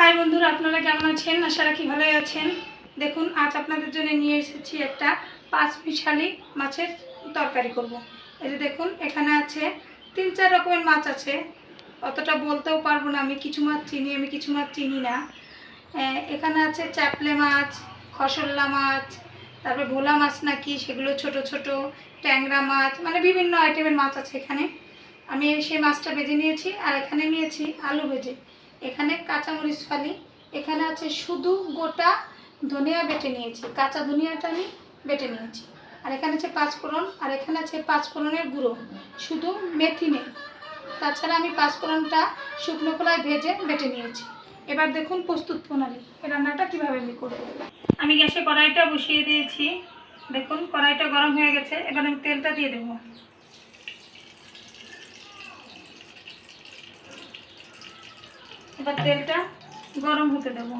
High বন্ধুরা, আপনারা কেমন আছেন? আশা রাখি ভালোই আছেন। দেখুন, আজ আপনাদের জন্য নিয়ে এসেছি একটা পাঁচ মিশালি মাছের তরকারি করব। এই যে দেখুন, এখানে আছে তিন চার রকমের মাছ আছে। অতটা বলতেও পারব না আমি কিছু মাছ চিনি, আমি কিছু মাছ চিনি না। এখানে আছে চ্যাপলে মাছ, খসল্লা মাছ, তারপরে ভোলা মাছ নাকি, সেগুলো ছোট ছোট, ট্যাংরা মাছ মানে বিভিন্ন আইটেমের মাছ আছে এখানে। আমি সেই মাছটা বেজে নিয়েছি, আর এখানে নিয়েছি আলু ভেজে। এখানে কাঁচামরিচ ফালি, এখানে আছে শুধু গোটা ধনিয়া বেটে নিয়েছি, কাঁচা ধনিয়াটা আমি বেটে নিয়েছি। আর এখানে আছে পাঁচফোড়ন, আর এখানে আছে পাঁচফোড়নের গুঁড়ো, শুধু মেথি নেই। তাছাড়া আমি পাঁচফোড়নটা শুকনো কলায় ভেজে বেটে নিয়েছি। এবার দেখুন প্রস্তুত প্রণালী এই রান্নাটা কীভাবে আমি করব। আমি গ্যাসে কড়াইটা বসিয়ে দিয়েছি। দেখুন কড়াইটা গরম হয়ে গেছে, এবার আমি তেলটা দিয়ে দেবো। এবার তেলটা গরম হতে দেবো।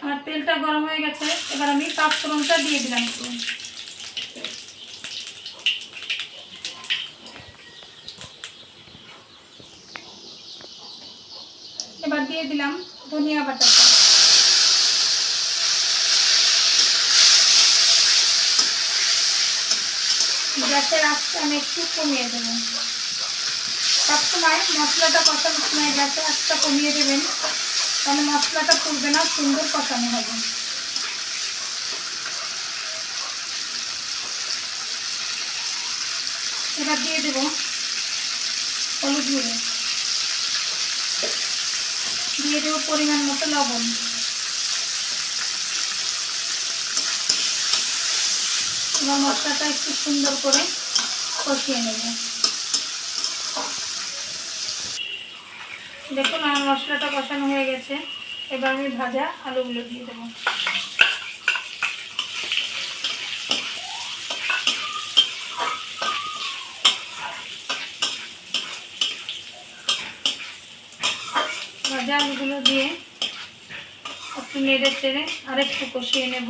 আমার তেলটা গরম হয়ে গেছে, এবার আমি পাঁচফোড়নটা দিয়ে দিলাম এবার দিয়ে দিলাম ধনিয়া বাটাটা। গ্যাসের আঁচটা আমি একটু কমিয়ে দেবো। সবসময় মশলাটা কষানোর সময় গ্যাসের আঁচটা কমিয়ে দেবেন। তাহলে মশলাটা পুড়বে না, সুন্দর কষানো হবে। এবার দিয়ে দেব হলুদ গুঁড়ো। দিয়ে দেবো পরিমাণ মতো লবণ। এবার মশলাটা একটু সুন্দর করে কষিয়ে নেব। দেখুন আমার মশলাটা কষানো হয়ে গেছে। এবার আমি ভাজা আলুগুলো দিয়ে দেবো। ভাজা আলুগুলো দিয়ে একটু নেড়ে চেড়ে আরেকটু কষিয়ে নেব।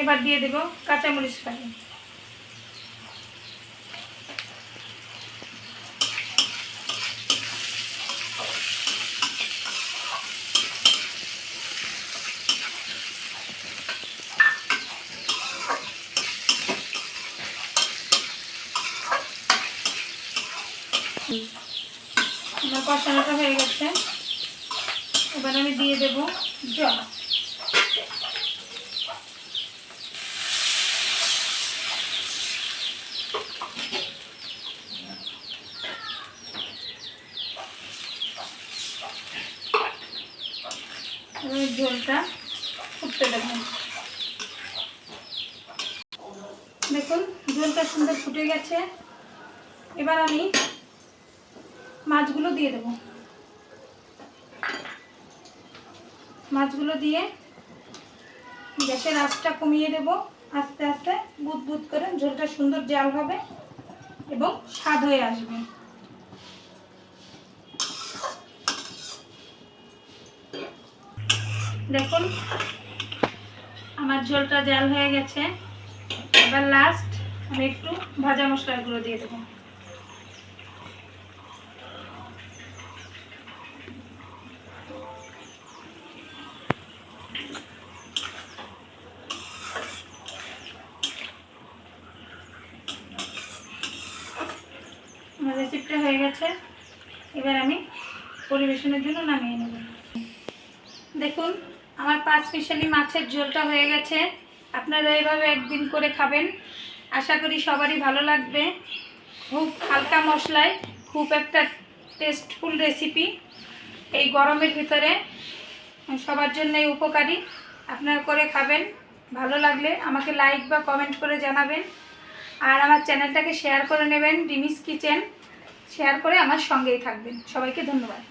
এবার দিয়ে দেব কাঁচামরিচ ফালি আমার কষানোটা হয়ে গেছে। এবার আমি দিয়ে দেব জল। ঝোলটা ফুটতে দেবো। দেখুন, ঝোলটা সুন্দর ফুটে গেছে। এবার আমি মাছগুলো দিয়ে দেবো। মাছগুলো দিয়ে গ্যাসের আঁচটা কমিয়ে দেব। আস্তে আস্তে বুদ বুদ করে ঝোলটা সুন্দর জাল হবে এবং স্বাদ হয়ে আসবে। দেখুন, আমার ঝোলটা জাল হয়ে গেছে। এবার লাস্ট আমি একটু ভাজা মশলাগুলো দিয়ে দেবো। আমার রেসিপিটা হয়ে গেছে। এবার আমি পরিবেশনের জন্য নামিয়ে নেব। দেখুন, আমার পাঁচ স্পেশালি মাছের ঝোলটা হয়ে গেছে। আপনারা এইভাবে একদিন করে খাবেন। আশা করি সবারই ভালো লাগবে। খুব হালকা মশলায়, খুব একটা টেস্টফুল রেসিপি এই গরমের ভিতরে সবার জন্যই উপকারী। আপনারা করে খাবেন। ভালো লাগলে আমাকে লাইক বা কমেন্ট করে জানাবেন। আর আমার চ্যানেলটাকে শেয়ার করে নেবেন, রিমিস কিচেন। শেয়ার করে আমার সঙ্গেই থাকবেন। সবাইকে ধন্যবাদ।